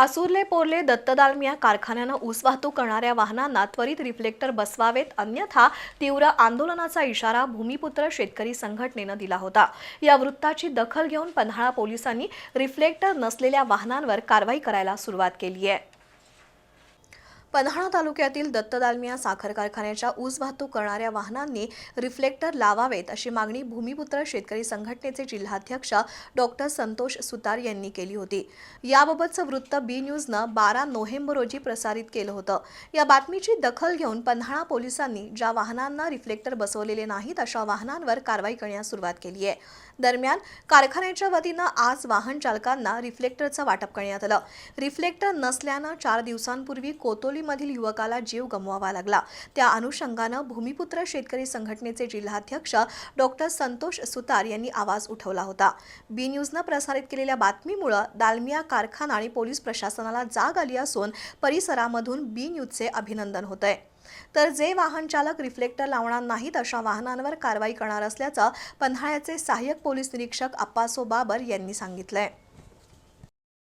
आसुर्ले पोर्ले दत्तदालमिया कारखान्यानं ऊस वाहतूक करणाऱ्या वाहनांना त्वरित रिफ्लेक्टर बसवावेत अन्यथा तीव्र आंदोलनाचा इशारा भूमिपुत्र शेतकरी संघटनेनं दिला होता. या वृत्ताची दखल घेऊन पन्हाळा पोलिसांनी रिफ्लेक्टर नसलेल्या वाहनांवर कारवाई करायला सुरुवात केली आहे. पन्हाळा तालुक्यातील दत्तदालमिया साखर कारखान्याच्या ऊस वाहतूक करणाऱ्या वाहनांनी रिफ्लेक्टर लावावेत अशी मागणी भूमिपुत्र शेतकरी संघटनेचे जिल्हाध्यक्ष डॉक्टर संतोष सुतार यांनी केली होती. याबाबतचं वृत्त बी न्यूजनं बारा नोव्हेंबर रोजी प्रसारित केलं होतं. या बातमीची दखल घेऊन पन्हाळा पोलिसांनी ज्या वाहनांना रिफ्लेक्टर बसवलेले नाहीत अशा वाहनांवर कारवाई करण्यास सुरुवात केली आहे. दरम्यान कारखान्याच्या वतीनं आज वाहन चालकांना रिफ्लेक्टरचं वाटप करण्यात आलं. रिफ्लेक्टर नसल्यानं चार दिवसांपूर्वी कोतोली कोतोलीमधील युवकाला जीव गमवावा लागला. त्या अनुषंगानं भूमिपुत्र शेतकरी संघटनेचे जिल्हाध्यक्ष डॉक्टर संतोष सुतार यांनी आवाज उठवला होता. बी न्यूजनं प्रसारित केलेल्या बातमीमुळं दालमिया कारखाना आणि पोलीस प्रशासनाला जाग आली असून परिसरामधून बी न्यूजचे अभिनंदन होत आहे तर जे वाहन चालक रिफ्लेक्टर लावणार नाहीत अशा वाहनांवर कारवाई करणार असल्याचं पन्हाळ्याचे सहाय्यक पोलीस निरीक्षक अप्पासो बाबर यांनी सांगितलंय.